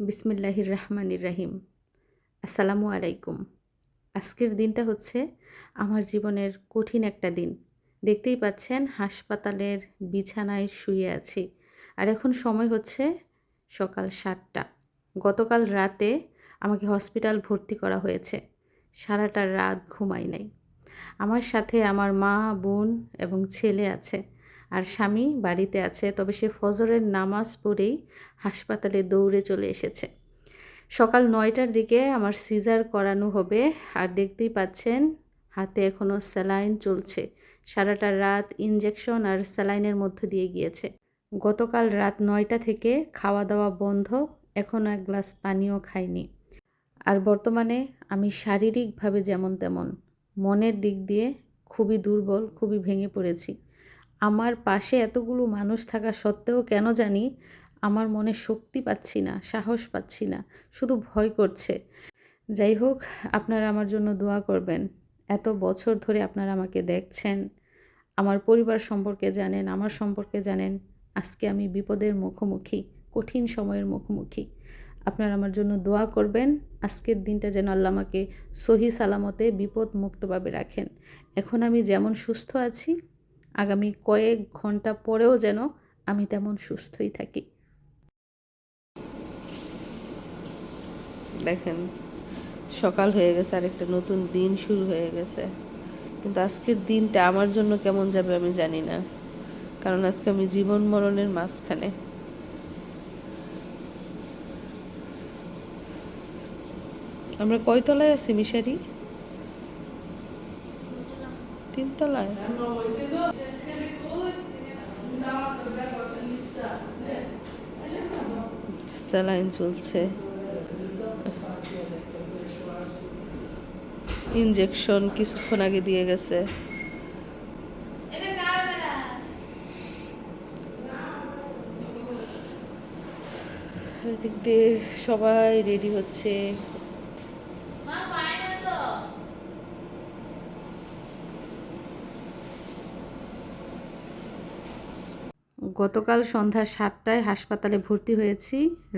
বিসমিল্লাহির রহমানির রাহিম। আসসালামু আলাইকুম। আজকের দিনটা হচ্ছে আমার জীবনের কঠিন একটা দিন। দেখতেই পাচ্ছেন হাসপাতালের বিছানায় শুয়ে আছি। আর এখন সময় হচ্ছে সকাল সাতটা। গতকাল রাতে আমাকে হসপিটাল ভর্তি করা হয়েছে। সারাটা রাত ঘুমাই নাই। আমার সাথে আমার মা, বোন এবং ছেলে আছে। আর স্বামী বাড়িতে আছে, তবে সে ফজরের নামাজ পড়েই হাসপাতালে দৌড়ে চলে এসেছে। সকাল নয়টার দিকে আমার সিজার করানো হবে। আর দেখতেই পাচ্ছেন হাতে এখনও স্যালাইন চলছে। সারাটা রাত ইনজেকশন আর স্যালাইনের মধ্য দিয়ে গিয়েছে। গতকাল রাত নয়টা থেকে খাওয়া দাওয়া বন্ধ এখনও এক গ্লাস পানিও খাইনি। আর বর্তমানে আমি শারীরিকভাবে যেমন তেমন, মনের দিক দিয়ে খুবই দুর্বল, খুবই ভেঙে পড়েছি। আমার পাশে এতগুলো মানুষ থাকা সত্ত্বেও কেন জানি আমার মনে শক্তি পাচ্ছি না, সাহস পাচ্ছি না, শুধু ভয় করছে। যাই হোক, আপনারা আমার জন্য দোয়া করবেন। এত বছর ধরে আপনারা আমাকে দেখছেন আমার পরিবার সম্পর্কে জানেন, আমার সম্পর্কে জানেন, আজকে আমি বিপদের মুখোমুখি, কঠিন সময়ের মুখোমুখি। আপনারা আমার জন্য দোয়া করবেন, আজকের দিনটা যেন আল্লাহ আমাকে সহি সালামতে বিপদ মুক্তভাবে রাখেন। এখন আমি যেমন সুস্থ আছি, আগামী কয়েক ঘণ্টা পরেও যেন আমি তেমন সুস্থই থাকি। দেখেন, সকাল হয়ে গেছে আর একটা নতুন দিন শুরু হয়ে গেছে। কিন্তু আজকের দিনটা আমার জন্য কেমন যাবে আমি জানি না। কারণ আজকে আমি জীবন মরণের মাঝখানে। আমরা কয়তলায় আছি মিশারি? তিনতলায়? স্যালাইন চলছে। ইনজেকশন কিছুক্ষণ আগে দিয়ে গেছে। এদিক দিয়ে সবাই রেডি হচ্ছে। গতকাল সন্ধ্যা সাতটায় হাসপাতালে ভর্তি হয়েছি।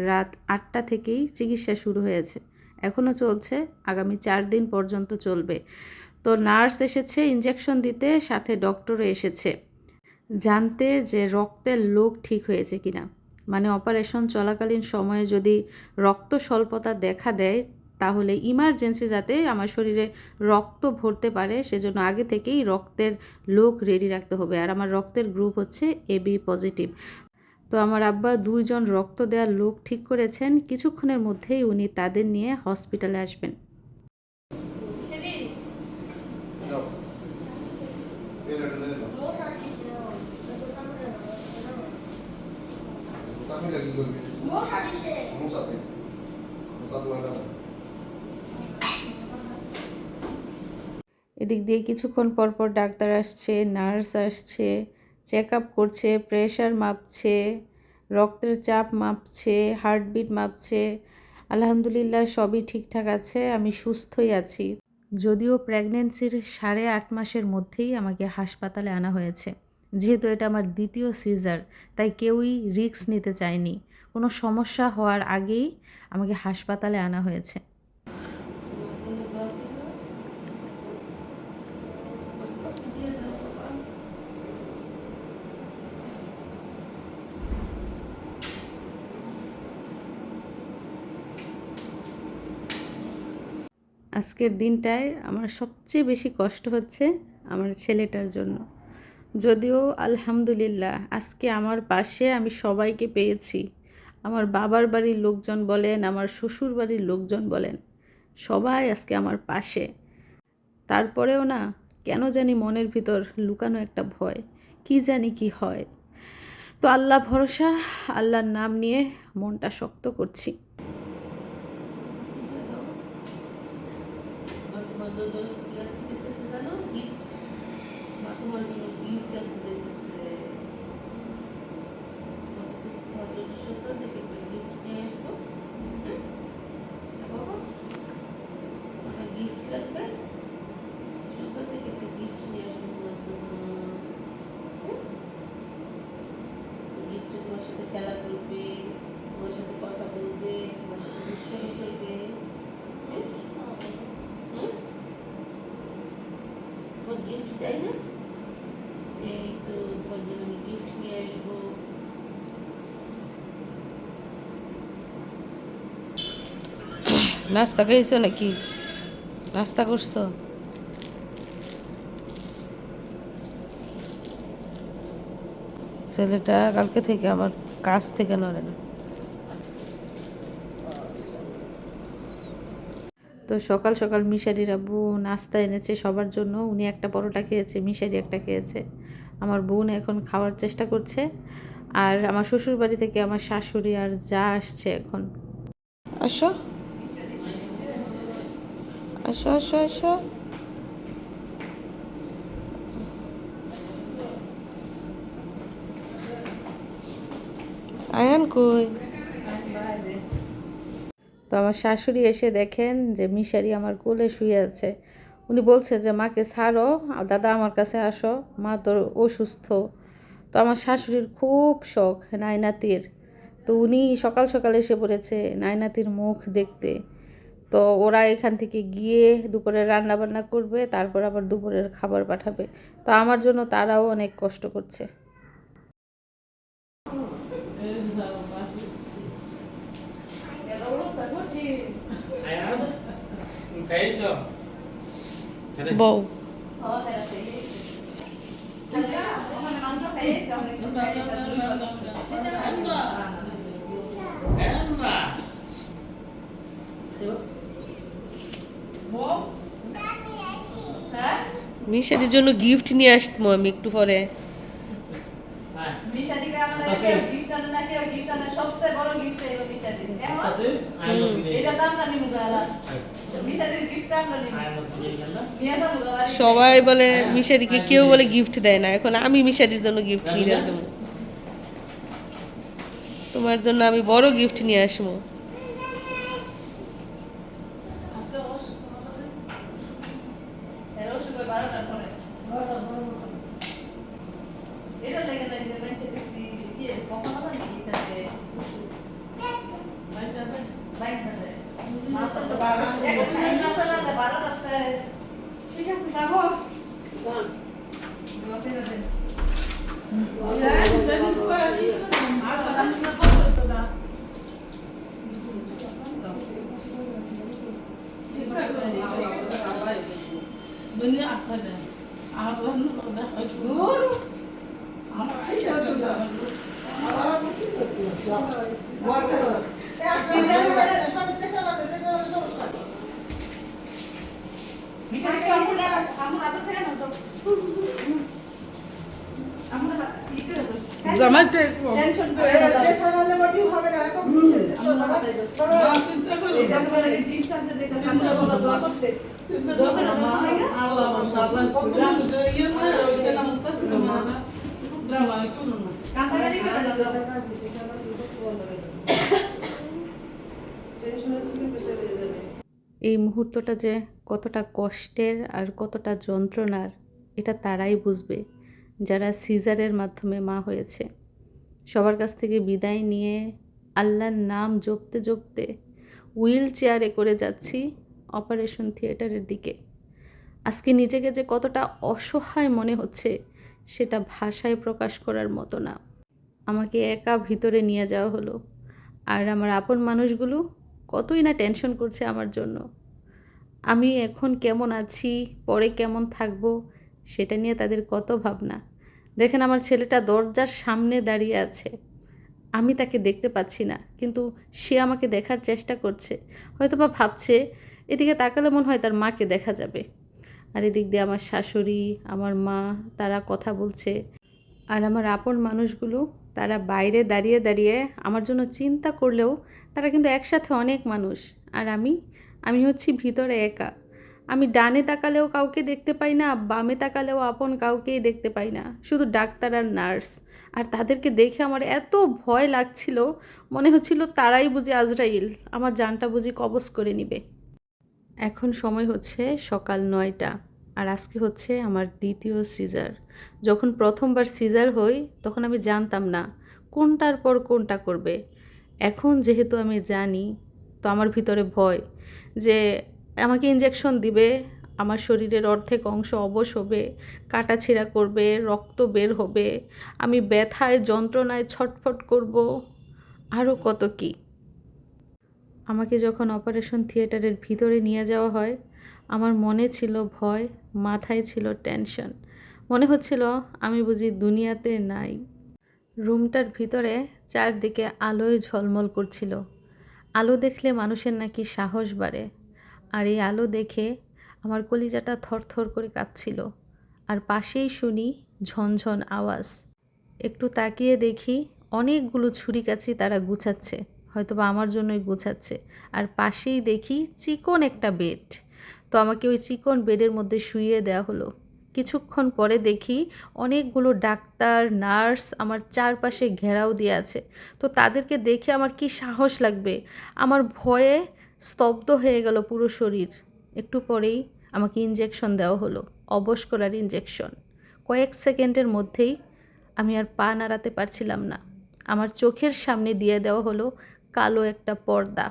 রাত আটটা থেকেই চিকিৎসা শুরু হয়েছে। এখনও চলছে, আগামী চার দিন পর্যন্ত চলবে। তো নার্স এসেছে ইঞ্জেকশন দিতে, সাথে ডক্টরও এসেছে। জানতে যে রক্তের লোক ঠিক হয়েছে কিনা। মানে অপারেশন চলাকালীন সময়ে যদি রক্ত স্বল্পতা দেখা দেয়, তাহলে ইমার্জেন্সি যাতে আমার শরীরে রক্ত ভরতে পারে, সেজন্য আগে থেকেই রক্তের লোক রেডি রাখতে হবে। আর আমার রক্তের গ্রুপ হচ্ছে এবি পজিটিভ তো আমার আব্বা দুইজন রক্ত দেওয়ার লোক ঠিক করেছেন, কিছুক্ষণের মধ্যেই উনি তাদের নিয়ে হসপিটালে আসবেন। এদিক দিয়ে কিছুক্ষণ পর পর ডাক্তার আসছে, নার্স আসছে চেক আপ করছে, প্রেশার মাপছে, রক্তের চাপ মাপছে, হার্টবিট মাপছে। আলহামদুলিল্লাহ, সবই ঠিকঠাক আছে, আমি সুস্থই আছি। যদিও প্রেগনেন্সির সাড়ে আট মাসের মধ্যেই আমাকে হাসপাতালে আনা হয়েছে। যেহেতু এটা আমার দ্বিতীয় সিজার, তাই কেউই রিস্ক নিতে চায়নি। কোনো সমস্যা হওয়ার আগেই আমাকে হাসপাতালে আনা হয়েছে। আজকের দিনটায় আমার সবচেয়ে বেশি কষ্ট হচ্ছে আমার ছেলেটার জন্য। যদিও আলহামদুলিল্লাহ আজকে আমার পাশে আমি সবাইকে পেয়েছি। আমার বাবার বাড়ির লোকজন বলেন, আমার শ্বশুর বাড়ির লোকজন বলেন, সবাই আজকে আমার পাশে। তারপরেও না, কেন জানি মনের ভিতর লুকানো একটা ভয়, কি জানি কি হয়। তো আল্লাহ ভরসা, আল্লাহর নাম নিয়ে মনটা শক্ত করছি জানো গিফট মা তোমার জন্য গিফট আনতে যাইতেছে সাথে খেলা করবে তোমার সাথে কথা বলবে তোমার সাথে দুষ্টামি করবে হ্যাঁ? হুম? তোমার চাই না? এই তো তোমার জন্য আমি গিফট নিয়ে আসব। নাস্তা খেয়েছো নাকি? নাস্তা করছ? ছেলেটা কালকে থেকে আমার কাছ থেকে নড়ে না। তো সকাল সকাল মিশারির আব্বু নাস্তা এনেছে সবার জন্য। উনি একটা পরোটা খেয়েছে, মিশারি একটা খেয়েছে। আমার বোন এখন খাওয়ার চেষ্টা করছে। আর আমার শ্বশুর বাড়ি থেকে আমার শাশুড়ি আর যা আসছে এখন। আসো। আসো আসো আসো। আয়ান কই? তো আমার শাশুড়ি এসে দেখেন যে মিশারি আমার কোলে শুয়ে আছে। উনি বলছে যে, মাকে ছাড়ো দাদা আমার কাছে আসো, মা তোর অসুস্থ। তো আমার শাশুড়ির খুব শখ নাইনাতির তো উনি সকাল সকাল এসে পড়েছে নাইনাতির মুখ দেখতে। তো ওরা এখান থেকে গিয়ে দুপুরে রান্না বান্না করবে, তারপর আবার দুপুরের খাবার পাঠাবে। তো আমার জন্য তারাও অনেক কষ্ট করছে। বউ. মিশারির জন্য গিফট নিয়ে আসব আমি একটু পরে। আনে সবচেয়ে বড় গিফট. এটা তো আমরা নিমু সবাই বলে মিশারিকে কেউ বলে গিফট দেয় না। এখন আমি মিশারির জন্য গিফট নিয়ে আসব। তোমার জন্য আমি বড় গিফট নিয়ে আসব এরও শুকো 12টার পরে এটা লেগে নাই যে বেঞ্চে দেখছি কি কখন হবে নাকি এটাতে বাইক আছে মাত্র তো 12 এখন টাইম আছে না 12 আছে ঠিক আছে যাব গোতে যাবেন মিশাদিকে আমরা আমরা আদর করে না তো আমরা ই করে দাও জামাইতে টেনশন করে না আমরা হাতাই দাও এই যে আমরা এই জিনিসটা আনতে যেতেছি আমরা বলা দোয়া করতে দোয়া করে না দোয়া করে না আল্লাহ মাশাআল্লাহ কুরআন ইয়ে না সেনা মুতাসিনা মা জামা কুরআন কাঁথাগাড়ি করে দাও এই মুহূর্তটা যে কতটা কষ্টের আর কতটা যন্ত্রণার, এটা তারাই বুঝবে যারা সিজারের মাধ্যমে মা হয়েছে। সবার কাছ থেকে বিদায় নিয়ে আল্লাহর নাম জপতে জপতে হুইল চেয়ারে করে যাচ্ছি অপারেশন থিয়েটারের দিকে। আজকে নিজেকে যে কতটা অসহায় মনে হচ্ছে, সেটা ভাষায় প্রকাশ করার মতো না। আমাকে একা ভিতরে নিয়ে যাওয়া হলো। আর আমার আপন মানুষগুলো কতই না টেনশন করছে আমার জন্য। আমি এখন কেমন আছি, পরে কেমন থাকব, সেটা নিয়ে তাদের কত ভাবনা। দেখেন আমার ছেলেটা দরজার সামনে দাঁড়িয়ে আছে। আমি তাকে দেখতে পাচ্ছি না, কিন্তু সে আমাকে দেখার চেষ্টা করছে। হয়তো বা ভাবছে, এদিকে তাকালে মনে হয় তার মাকে দেখা যাবে। আর এদিক দিয়ে আমার শাশুড়ি, আমার মা, তারা কথা বলছে। আর আমার আপন মানুষগুলো, তারা বাইরে দাঁড়িয়ে দাঁড়িয়ে আমার জন্য চিন্তা করলেও তারা কিন্তু একসাথে অনেক মানুষ। আর আমি আমি হচ্ছি ভিতরে একা। আমি ডানে তাকালেও কাউকে দেখতে পাই না, বামে তাকালেও আপন কাউকেই দেখতে পাই না। শুধু ডাক্তার আর নার্স। আর তাদেরকে দেখে আমার এত ভয় লাগছিল, মনে হচ্ছিল তারাই বুঝি আজরাইল, আমার জানটা বুঝি কবজ করে নিবে। এখন সময় হচ্ছে সকাল নয়টা, আর আজকে হচ্ছে আমার দ্বিতীয় সিজার। যখন প্রথমবার সিজার হই, তখন আমি জানতাম না কোনটার পর কোনটা করবে। এখন যেহেতু আমি জানি, তো আমার ভিতরে ভয় যে আমাকে ইঞ্জেকশন দিবে আমার শরীরের অর্ধেক অংশ অবশ হবে, কাটাছিড়া করবে, রক্ত বের হবে, আমি ব্যথায়, যন্ত্রণায় ছটফট করব আরও কত কী? আমাকে যখন অপারেশন থিয়েটারের ভিতরে নিয়ে যাওয়া হয়, আমার মনে ছিল ভয়, মাথায় ছিল টেনশন। মনে হচ্ছিল আমি বুঝি দুনিয়াতে নাই। রুমটার ভিতরে চারদিকে আলোয় ঝলমল করছিল। আলো দেখলে মানুষের নাকি সাহস বাড়ে। আর এই আলো দেখে আমার কলিজাটা থরথর করে কাঁপছিল। আর পাশেই শুনি ঝনঝন আওয়াজ। একটু তাকিয়ে দেখি অনেকগুলো ছুরি ছুরিকাছি তারা গুছাচ্ছে হয়তো বা আমার জন্যই গুছাচ্ছে। আর পাশেই দেখি চিকন একটা বেড। তো আমাকে ওই চিকন বেডের মধ্যে শুইয়ে দেওয়া হলো। কিছুক্ষণ পরে দেখি অনেকগুলো ডাক্তার, নার্স আমার চারপাশে ঘেরাও দিয়ে আছে। তো তাদেরকে দেখে আমার কি সাহস লাগবে? আমার ভয়ে স্তব্ধ হয়ে গেল পুরো শরীর। একটু পরেই আমাকে ইঞ্জেকশন দেওয়া হলো অবশ করার ইঞ্জেকশন কয়েক সেকেন্ডের মধ্যেই আমি আর পা নাড়াতে পারছিলাম না। আমার চোখের সামনে দিয়ে দেওয়া হলো কালো একটা পর্দা।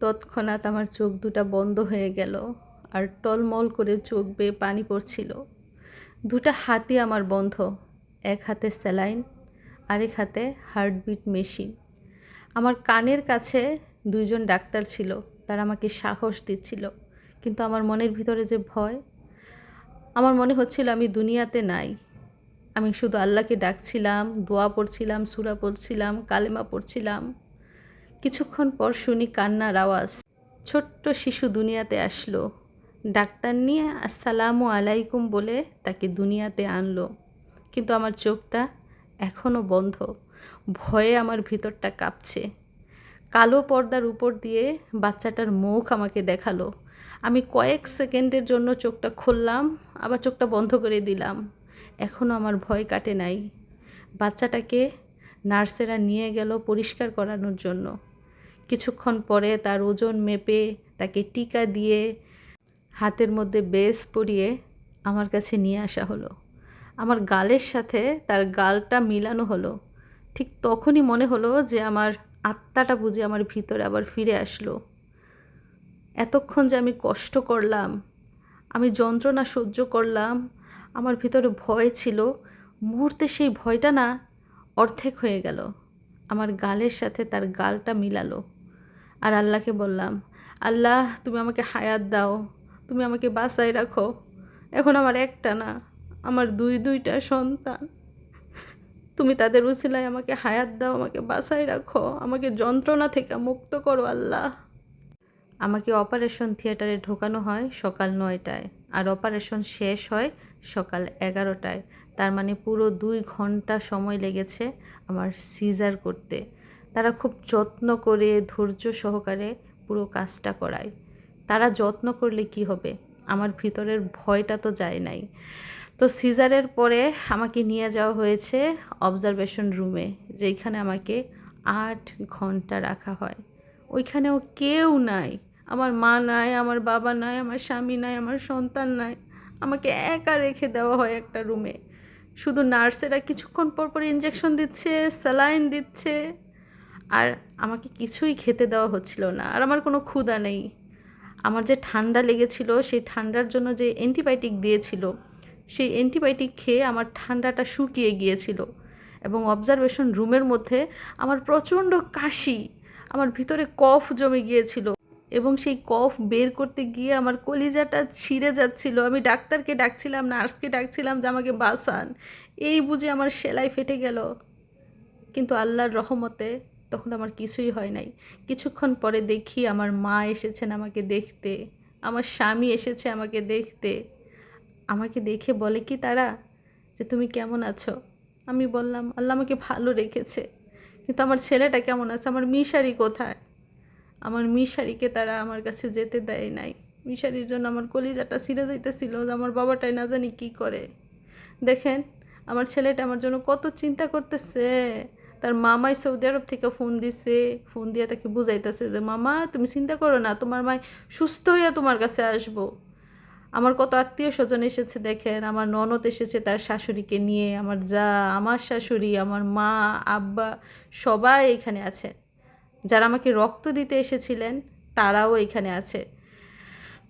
তৎক্ষণাৎ আমার চোখ দুটা বন্ধ হয়ে গেল আর টলমল করে চোখ বেয়ে পানি পড়ছিল। দুটা হাতই আমার বন্ধ, এক হাতে স্যালাইন, আরেক হাতে হার্টবিট মেশিন। আমার কানের কাছে দুইজন ডাক্তার ছিল। তারা আমাকে সাহস দিচ্ছিল। কিন্তু আমার মনের ভিতরে যে ভয়, আমার মনে হচ্ছিল আমি দুনিয়াতে নাই। আমি শুধু আল্লাহকে ডাকছিলাম, দোয়া পড়ছিলাম, সুরা পড়ছিলাম, কালেমা পড়ছিলাম। কিছুক্ষণ পর শুনি কান্নার আওয়াজ। ছোট্ট শিশু দুনিয়াতে আসলো। ডাক্তার নিয়ে আসসালামু আলাইকুম বলে তাকে দুনিয়াতে আনলো। কিন্তু আমার চোখটা এখনও বন্ধ। ভয়ে আমার ভিতরটা কাঁপছে। কালো পর্দার উপর দিয়ে বাচ্চাটার মুখ আমাকে দেখাল। আমি কয়েক সেকেন্ডের জন্য চোখটা খুললাম, আবার চোখটা বন্ধ করে দিলাম। এখনও আমার ভয় কাটে নাই। বাচ্চাটাকে নার্সেরা নিয়ে গেল পরিষ্কার করানোর জন্য। কিছুক্ষণ পরে তার ওজন মেপে তাকে টিকা দিয়ে হাতের মধ্যে বেস পরিয়ে আমার কাছে নিয়ে আসা হলো। আমার গালের সাথে তার গালটা মিলানো হলো। ঠিক তখনই মনে হলো যে আমার আত্মাটা বুঝে আমার ভিতরে আবার ফিরে আসলো। এতক্ষণ যে আমি কষ্ট করলাম, আমি যন্ত্রণা সহ্য করলাম, আমার ভিতরে ভয় ছিল, মুহূর্তে সেই ভয়টা না অর্ধেক হয়ে গেল। আমার গালের সাথে তার গালটা মিলালো আর আল্লাহকে বললাম, আল্লাহ, তুমি আমাকে হায়াত দাও, তুমি আমাকে বাসায় রাখো। এখন আমার একটা না, আমার দুই দুইটা সন্তান। তুমি তাদের উসিলায় আমাকে হায়াত দাও, আমাকে বাসায় রাখো, আমাকে যন্ত্রণা থেকে মুক্ত করো আল্লাহ। আমাকে অপারেশন থিয়েটারে ঢোকানো হয় সকাল নয়টায় আর অপারেশন শেষ হয় সকাল এগারোটায়। তার মানে পুরো দুই ঘণ্টা সময় লেগেছে আমার সিজার করতে। তারা খুব যত্ন করে, ধৈর্য সহকারে পুরো কাজটা করায়। তারা যত্ন করলে কি হবে? আমার ভিতরের ভয়টা তো যায় নাই। তো সিজারের পরে আমাকে নিয়ে যাওয়া হয়েছে অবজারভেশন রুমে যেখানে আমাকে আট ঘণ্টা রাখা হয়। ওইখানেও কেউ নাই। আমার মা নাই, আমার বাবা নাই, আমার স্বামী নাই, আমার সন্তান নাই। আমাকে একা রেখে দেওয়া হয় একটা রুমে শুধু নার্সেরা কিছুক্ষণ পর পর ইঞ্জেকশন দিচ্ছে স্যালাইন দিচ্ছে। আর আমাকে কিছুই খেতে দেওয়া হচ্ছিল না। আর আমার কোনো ক্ষুধা নেই। আমার যে ঠান্ডা লেগেছিল, সেই ঠান্ডার জন্য যে অ্যান্টিবায়োটিক দিয়েছিল সেই অ্যান্টিবায়োটিক খেয়ে আমার ঠান্ডাটা শুকিয়ে গিয়েছিল এবং অবজারভেশন রুমের মধ্যে আমার প্রচণ্ড কাশি, আমার ভিতরে কফ জমে গিয়েছিল এবং সেই কফ বের করতে গিয়ে আমার কলিজাটা ছিঁড়ে যাচ্ছিল। আমি ডাক্তারকে ডাকছিলাম, নার্সকে ডাকছিলাম যে আমাকে বাসান এই বুঝে আমার সেলাই ফেটে গেল। কিন্তু আল্লাহর রহমতে তখন আমার কিছুই হয় নাই। কিছুক্ষণ পরে দেখি আমার মা এসেছেন আমাকে দেখতে, আমার স্বামী এসেছে আমাকে দেখতে। আমাকে দেখে বলে কি তারা যে তুমি কেমন আছো? আমি বললাম, আল্লাহ আমাকে ভালো রেখেছে। কিন্তু আমার ছেলেটা কেমন আছে? আমার মিশারি কোথায়? আমার মিশারিকে তারা আমার কাছে যেতে দেয় নাই। মিশারির জন্য আমার কলিজাটা ছিঁড়ে যাইতেছিল যে আমার বাবাটাই না জানি কী করে। দেখেন, আমার ছেলেটা আমার জন্য কত চিন্তা করতেছে। তার মামাই সৌদি আরব থেকে ফোন দিছে। ফোন দিয়ে তাকে বুঝাইতেছে যে, মামা, তুমি চিন্তা করো না, তোমার মাই সুস্থ হইয়া তোমার কাছে আসব। আমার কত আত্মীয় স্বজন এসেছে দেখেন, আমার ননদ এসেছে তার শাশুড়িকে নিয়ে, আমার যা, আমার শাশুড়ি, আমার মা, আব্বা সবাই এখানে আছে। যারা আমাকে রক্ত দিতে এসেছিলেন, তারাও এখানে আছে।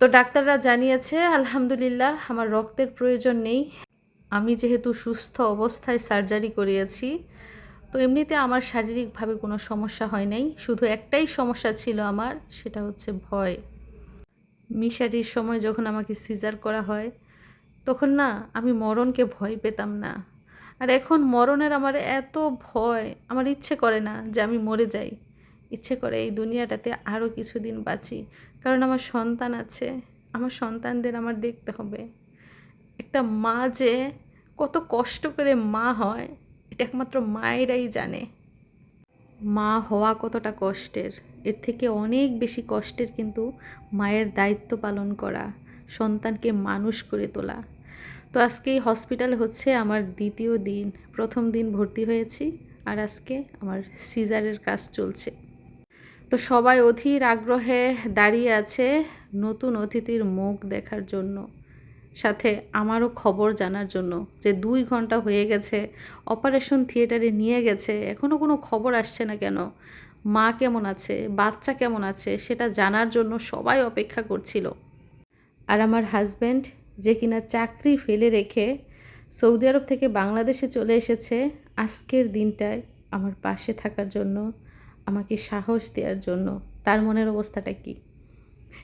তো ডাক্তাররা জানিয়েছে, আলহামদুলিল্লাহ, আমার রক্তের প্রয়োজন নেই। আমি যেহেতু সুস্থ অবস্থায় সার্জারি করিয়েছি, তো এমনিতে আমার শারীরিকভাবে কোনো সমস্যা হয় নাই। শুধু একটাই সমস্যা ছিল আমার, সেটা হচ্ছে ভয়। মিশারির সময় যখন আমাকে সিজার করা হয়, তখন না আমি মরণকে ভয় পেতাম না। আর এখন মরণের আমার এত ভয়, আমার ইচ্ছে করে না যে আমি মরে যাই। ইচ্ছে করে এই দুনিয়াটাতে আরও কিছুদিন বাঁচি। কারণ আমার সন্তান আছে, আমার সন্তানদের আমার দেখতে হবে। একটা মা যে কত কষ্ট করে মা হয়, এটা একমাত্র মায়েরাই জানে। মা হওয়া কতটা কষ্টের? এর থেকে অনেক বেশি কষ্টের কিন্তু মায়ের দায়িত্ব পালন করা, সন্তানকে মানুষ করে তোলা। তো আজকে এই হসপিটালে হচ্ছে আমার দ্বিতীয় দিন, প্রথম দিন ভর্তি হয়েছি আর আজকে আমার সিজারের কাজ চলছে। তো সবাই অধীর আগ্রহে দাঁড়িয়ে আছে নতুন অতিথির মুখ দেখার জন্য। সাথে আমারও খবর জানার জন্য যে দুই ঘণ্টা হয়ে গেছে, অপারেশন থিয়েটারে নিয়ে গেছে এখনও কোনো খবর আসছে না কেন? মা কেমন আছে? বাচ্চা কেমন আছে? সেটা জানার জন্য সবাই অপেক্ষা করছিল। আর আমার হাজব্যান্ড যে কিনা চাকরি ফেলে রেখে সৌদি আরব থেকে বাংলাদেশে চলে এসেছে, আজকের দিনটায় আমার পাশে থাকার জন্য, আমাকে সাহস দেওয়ার জন্য। তার মনের অবস্থাটা কি?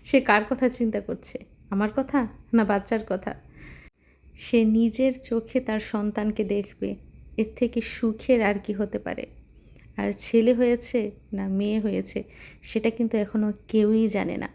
সে কার কথা চিন্তা করছে? আমার কথা না বাচ্চার কথা? সে নিজের চোখে তার সন্তানকে দেখবে, এর থেকে সুখের আর কি হতে পারে? আর ছেলে হয়েছে না মেয়ে হয়েছে, সেটা কিন্তু এখনও কেউই জানে না।